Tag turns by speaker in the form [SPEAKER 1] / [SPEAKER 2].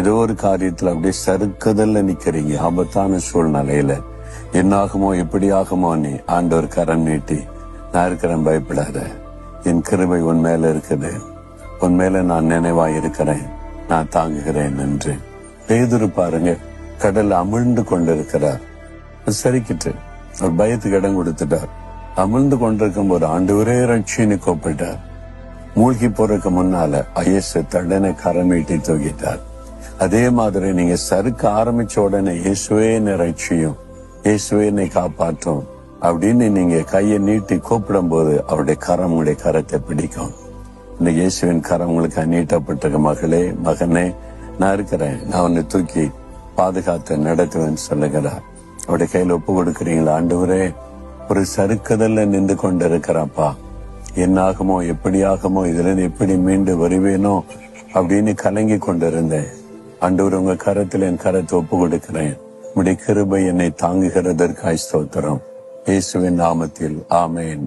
[SPEAKER 1] ஏதோ ஒரு காரியத்துல அப்படியே சறுக்குதல்ல நிக்கிறீங்க. ஆபத்தான சூழ்நிலையில. என்னாகுமோ எப்படி ஆகுமோ நீ ஆண்டவர் கரம் நீட்டி நான் இருக்கிறேன் பயப்படாத. என் கிருபை உன் மேல இருக்குது. உன் மேல நான் நினைவா இருக்கிறேன். நான் தாங்குகிறேன் என்று. பேதுரு பாருங்க கடல் அமிழ்ந்து கொண்டிருக்கிறார். சரிக்கிட்டு ஒரு பயத்துக்கு இடம் கொடுத்துட்டார். அமிழ்ந்து கொண்டிருக்கும் போது ஆண்டு ரட்சின்னு கூப்பிட்டார். மூழ்கி போறதுக்கு முன்னால ஐஎஸ் தடனை கரமீட்டி தூக்கிட்டார். அதே மாதிரி நீங்க சறுக்க ஆரம்பிச்ச உடனே இயேசுவே என்னை ரட்சியும். இயேசுவே என்னை காப்பாற்றும். அப்படின்னு நீங்க கையை நீட்டி கூப்பிடும் போது அவருடைய கரம் உங்களுடைய கரத்தை பிடிக்கும். இந்த இயேசுவின் கரம் உங்களுக்கு நீட்டப்பட்டிருக்க மகளே மகனே நான் இருக்கிறேன். நான் உன்னை தூக்கி பாதுகாத்து நடத்துவேன் சொல்லுகிறார். அவருடைய கையில ஒப்பு கொடுக்குறீங்களா? ஆண்டவரே ஒரு சறுக்குதல்ல நின்று கொண்டு இருக்கிறப்பா என்னாகுமோ எப்படி ஆகுமோ இதுல இருந்து எப்படி மீண்டு வருவேனோ அப்படின்னு கலங்கி கொண்டிருந்தேன். ஆண்டவர் உங்க கரத்தில் என் கரத்தை ஒப்பு கொடுக்கிறேன் உடைய கிருபை என்னை தாங்குகிறதற்காய் ஸ்தோத்திரம். இயேசுவின் நாமத்தில் ஆமேன்.